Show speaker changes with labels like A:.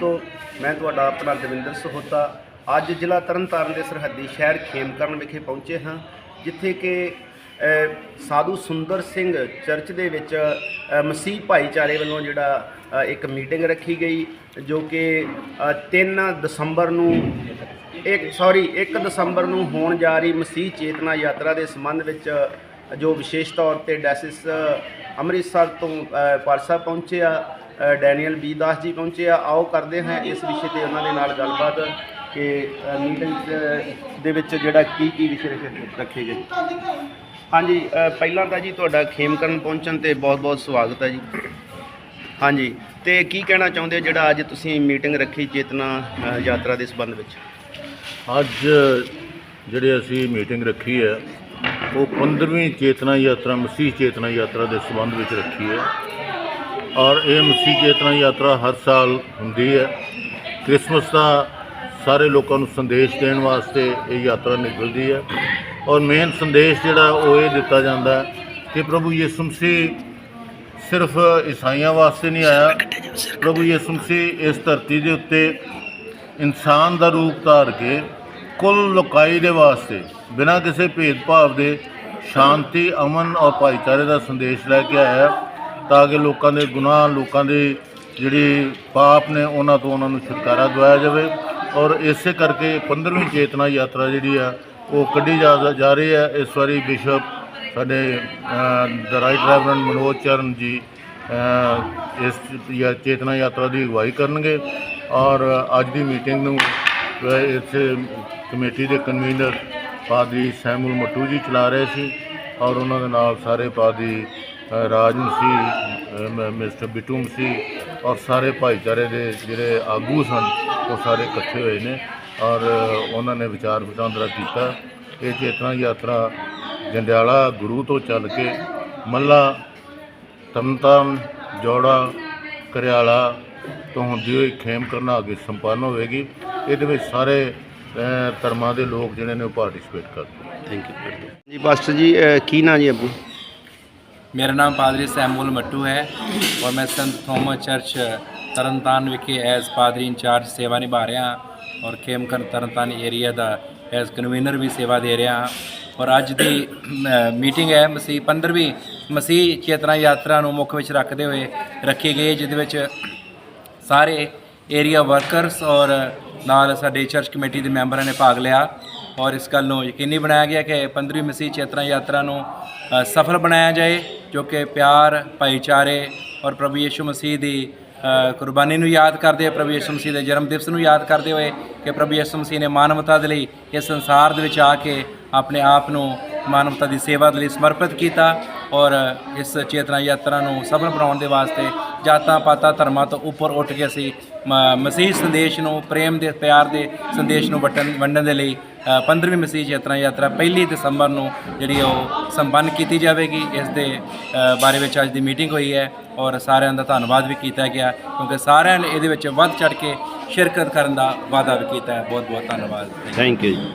A: ਦੋਸਤੋ ਮੈਂ ਤੁਹਾਡਾ ਆਪਣਾ ਦਵਿੰਦਰ ਸਹੋਤਾ। ਅੱਜ ਜ਼ਿਲ੍ਹਾ ਤਰਨਤਾਰਨ ਦੇ ਸਰਹੱਦੀ ਸ਼ਹਿਰ ਖੇਮਕਰਨ ਵਿਖੇ ਪਹੁੰਚੇ ਹਾਂ ਜਿੱਥੇ ਕਿ ਸਾਧੂ ਸੁੰਦਰ ਸਿੰਘ ਚਰਚ ਦੇ ਵਿੱਚ ਮਸੀਹ ਭਾਈਚਾਰੇ ਵੱਲੋਂ ਜਿਹੜਾ ਇੱਕ ਮੀਟਿੰਗ ਰੱਖੀ ਗਈ ਜੋ ਕਿ ਅ, 3 ਦਸੰਬਰ ਨੂੰ ਇੱਕ ਸੌਰੀ 1 ਦਸੰਬਰ ਨੂੰ ਹੋਣ ਜਾ ਰਹੀ ਮਸੀਹ ਚੇਤਨਾ ਯਾਤਰਾ ਦੇ ਸੰਬੰਧ ਵਿੱਚ ਜੋ ਵਿਸ਼ੇਸ਼ ਤੌਰ ਤੇ ਡੈਸਿਸ ਅੰਮ੍ਰਿਤਸਰ ਤੋਂ ਅ, ਪਾਰਸਾ ਪਹੁੰਚੇ ਡੈਨੀਅਲ ਬੀ ਦਾਸ ਜੀ ਪਹੁੰਚੇ ਆ। ਆਓ ਕਰਦੇ ਹਾਂ ਇਸ ਵਿਸ਼ੇ ਤੇ ਉਹਨਾਂ ਦੇ ਨਾਲ ਗੱਲਬਾਤ ਕਿ ਮੀਟਿੰਗ ਦੇ ਵਿੱਚ ਜਿਹੜਾ ਕੀ ਕੀ ਵਿਸ਼ੇ ਰੱਖੇ- ਰੱਖੇ ਗਏ। ਹਾਂਜੀ ਪਹਿਲਾਂ ਤਾਂ ਜੀ ਤੁਹਾਡਾ ਖੇਮਕਰਨ ਪਹੁੰਚਣ ਤੇ ਬਹੁਤ-ਬਹੁਤ ਸਵਾਗਤ ਹੈ ਜੀ। ਹਾਂਜੀ ਤੇ ਕੀ ਕਹਿਣਾ ਚਾਹੁੰਦੇ ਜਿਹੜਾ ਅੱਜ ਤੁਸੀਂ ਮੀਟਿੰਗ ਰੱਖੀ ਚੇਤਨਾ ਯਾਤਰਾ ਦੇ ਸੰਬੰਧ ਵਿੱਚ?
B: ਅੱਜ ਜਿਹੜੇ ਅਸੀਂ ਮੀਟਿੰਗ ਰੱਖੀ ਹੈ ਉਹ 15ਵੀਂ ਚੇਤਨਾ ਯਾਤਰਾ ਮਸੀਹ ਚੇਤਨਾ ਯਾਤਰਾ ਦੇ ਸੰਬੰਧ ਵਿੱਚ ਰੱਖੀ ਹੈ। ਔਰ ਇਹ ਮਸੀਹ ਚੇਤਨਾ ਯਾਤਰਾ ਹਰ ਸਾਲ ਹੁੰਦੀ ਹੈ। ਕ੍ਰਿਸਮਸ ਦਾ ਸਾਰੇ ਲੋਕਾਂ ਨੂੰ ਸੰਦੇਸ਼ ਦੇਣ ਵਾਸਤੇ ਇਹ ਯਾਤਰਾ ਨਿਕਲਦੀ ਹੈ। ਔਰ ਮੇਨ ਸੰਦੇਸ਼ ਜਿਹੜਾ ਉਹ ਇਹ ਦਿੱਤਾ ਜਾਂਦਾ ਕਿ ਪ੍ਰਭੂ ਯਿਸੂ ਮਸੀਹ ਸਿਰਫ ਈਸਾਈਆਂ ਵਾਸਤੇ ਨਹੀਂ ਆਇਆ। ਪ੍ਰਭੂ ਯਿਸੂ ਮਸੀਹ ਇਸ ਧਰਤੀ ਦੇ ਉੱਤੇ ਇਨਸਾਨ ਦਾ ਰੂਪ ਧਾਰ ਕੇ ਕੁੱਲ ਲੋਕਾਈ ਦੇ ਵਾਸਤੇ ਬਿਨਾਂ ਕਿਸੇ ਭੇਦਭਾਵ ਦੇ ਸ਼ਾਂਤੀ, ਅਮਨ ਔਰ ਭਾਈਚਾਰੇ ਦਾ ਸੰਦੇਸ਼ ਲੈ ਕੇ ਆਇਆ। ਤਾਂ ਕਿ ਲੋਕਾਂ ਦੇ ਗੁਨਾਹ, ਲੋਕਾਂ ਦੇ ਜਿਹੜੇ ਪਾਪ ਨੇ, ਉਹਨਾਂ ਤੋਂ ਉਹਨਾਂ ਨੂੰ ਛੁਟਕਾਰਾ ਦਿਵਾਇਆ ਜਾਵੇ। ਔਰ ਇਸੇ ਕਰਕੇ 15ਵੀਂ ਚੇਤਨਾ ਯਾਤਰਾ ਜਿਹੜੀ ਆ, ਉਹ ਕੱਢੀ ਜਾ ਜਾ ਰਹੀ ਹੈ। ਇਸ ਵਾਰੀ ਬਿਸ਼ਪ ਸਾਡੇ ਦ ਰਾਈਟ ਰੈਵਰੈਂਡ ਮਨੋਜ ਚਰਨ ਜੀ ਇਸ ਯਾ- ਚੇਤਨਾ ਯਾਤਰਾ ਦੀ ਅਗਵਾਈ ਕਰਨਗੇ। ਔਰ ਅੱਜ ਦੀ ਮੀਟਿੰਗ ਨੂੰ ਇਸ ਕਮੇਟੀ ਦੇ ਕਨਵੀਨਰ ਪਾਦਰੀ ਸੈਮੂਲ ਮੱਟੂ ਜੀ ਚਲਾ ਰਹੇ ਸੀ। ਔਰ ਉਹਨਾਂ ਦੇ ਨਾਲ ਸਾਰੇ ਪਾਦਰੀ ਅ, ਸੀ ਮਿਸਟਰ ਬਿਟੂਮ ਸੀ ਔਰ ਸਾਰੇ ਭਾਈਚਾਰੇ ਦੇ ਜਿਹੜੇ ਆਗੂ ਸਨ ਉਹ ਸਾਰੇ ਇਕੱਠੇ ਹੋਏ ਨੇ ਔਰ ਉਹਨਾਂ ਨੇ ਵਿਚਾਰ ਵਟਾਂਦਰਾ ਕੀਤਾ। ਇਹ ਚੇਤਨਾ ਯਾਤਰਾ ਜੰਡਿਆਲਾ ਗੁਰੂ ਤੋਂ ਚੱਲ ਕੇ ਮੱਲਾ ਤਰਨਤਾਰਨ ਜੋੜਾ ਕਰਿਆਲਾ ਤੋਂ ਹੁੰਦੀ ਹੋਈ ਖੇਮ ਕਰਨਾ ਅੱਗੇ ਸੰਪੰਨ ਹੋਵੇਗੀ। ਇਹਦੇ ਵਿੱਚ ਸਾਰੇ ਧਰਮਾਂ ਦੇ ਲੋਕ ਜਿਹੜੇ ਨੇ ਉਹ ਪਾਰਟਿਸਿਪੇਟ ਕਰਦੇ
A: ਥੈਂਕ ਯੂ ਜੀ ਪਾਸਟਰ ਜੀ ਕੀ ਨਾਂ ਜੀ ਆਪਣਾ?
C: ਮੇਰਾ ਨਾਮ ਪਾਦਰੀ ਸੈਮੂਅਲ ਮੱਟੂ ਹੈ ਔਰ ਮੈਂ ਸੰਤ ਥੋਮਸ ਚਰਚ ਤਰਨਤਾਰਨ ਵਿਖੇ ਐਸ ਪਾਦਰੀ ਇੰਚਾਰਜ ਸੇਵਾ ਨਿਭਾ ਰਿਹਾ ਹਾਂ ਔਰ ਖੇਮਕਰ ਤਰਨਤਾਰਨ ਏਰੀਆ ਦਾ ਐਸ ਕਨਵੀਨਰ ਵੀ ਸੇਵਾ ਦੇ ਰਿਹਾ ਹਾਂ। ਔਰ ਅੱਜ ਦੀ ਮੀਟਿੰਗ ਹੈ ਮਸੀਹ 15ਵੀਂ ਮਸੀਹ ਚੇਤਨਾ ਯਾਤਰਾ ਨੂੰ ਮੁੱਖ ਵਿੱਚ ਰੱਖਦੇ ਹੋਏ ਰੱਖੀ ਗਈ ਜਿਸ ਵਿੱਚ ਸਾਰੇ ਏਰੀਆ ਵਰਕਰਸ ਔਰ ਨਾਲ ਸਾਡੇ ਚਰਚ ਕਮੇਟੀ ਦੇ ਮੈਂਬਰਾਂ ਨੇ ਭਾਗ ਲਿਆ। ਔਰ ਇਸ ਗੱਲ ਨੂੰ ਯਕੀਨੀ ਬਣਾਇਆ ਗਿਆ ਕਿ 15ਵੀਂ ਮਸੀਹ ਚੇਤਨਾ ਯਾਤਰਾ ਨੂੰ ਸਫਲ ਬਣਾਇਆ ਜਾਏ, ਜੋ ਕਿ ਪਿਆਰ, ਭਾਈਚਾਰੇ ਔਰ ਪ੍ਰਭੂ ਯੀਸ਼ੂ ਮਸੀਹ ਦੀ ਕੁਰਬਾਨੀ ਨੂੰ ਯਾਦ ਕਰਦੇ ਹੋਏ, ਪ੍ਰਭੂ ਯੀਸ਼ੂ ਮਸੀਹ ਦੇ ਜਨਮ ਦਿਵਸ ਨੂੰ ਯਾਦ ਕਰਦੇ ਹੋਏ ਕਿ ਪ੍ਰਭੂ ਯੀਸ਼ੂ ਮਸੀਹ ਨੇ ਮਾਨਵਤਾ ਦੇ ਲਈ ਇਸ ਸੰਸਾਰ ਦੇ ਵਿੱਚ ਆ ਕੇ ਆਪਣੇ ਆਪ ਨੂੰ ਮਾਨਵਤਾ ਦੀ ਸੇਵਾ ਦੇ ਲਈ ਸਮਰਪਿਤ ਕੀਤਾ ਔਰ ਇਸ ਚੇਤਨਾ ਯਾਤਰਾ ਨੂੰ ਸਫਲ ਬਣਾਉਣ ਦੇ ਵਾਸਤੇ ਜਾਤਾਂ ਪਾਤਾਂ ਧਰਮਾਂ ਤੋਂ ਉੱਪਰ ਉੱਠ ਕੇ ਅਸੀਂ ਮਸੀਹ ਸੰਦੇਸ਼ ਨੂੰ ਪ੍ਰੇਮ ਦੇ ਪਿਆਰ ਦੇ ਸੰਦੇਸ਼ ਨੂੰ ਵੰਡਣ ਵੰਡਣ ਦੇ ਲਈ ਅ, 15ਵੀਂ ਮਸੀਹ ਯਾਤਰਾ ਯਾਤਰਾ ਪਹਿਲੀ ਦਸੰਬਰ ਨੂੰ ਜਿਹੜੀ ਉਹ ਸੰਪੰਨ ਕੀਤੀ ਜਾਵੇਗੀ। ਇਸ ਦੇ ਬਾਰੇ ਵਿੱਚ ਅੱਜ ਦੀ ਮੀਟਿੰਗ ਹੋਈ ਹੈ ਔਰ ਸਾਰਿਆਂ ਦਾ ਧੰਨਵਾਦ ਵੀ ਕੀਤਾ ਗਿਆ ਕਿਉਂਕਿ ਸਾਰਿਆਂ ਨੇ ਇਹਦੇ ਵਿੱਚ ਵੱਧ ਚੜ ਕੇ ਸ਼ਿਰਕਤ ਕਰਨ ਦਾ ਵਾਅਦਾ ਵੀ ਕੀਤਾ ਹੈ। ਬਹੁਤ ਬਹੁਤ ਧੰਨਵਾਦ
A: ਥੈਂਕ ਯੂ ਜੀ।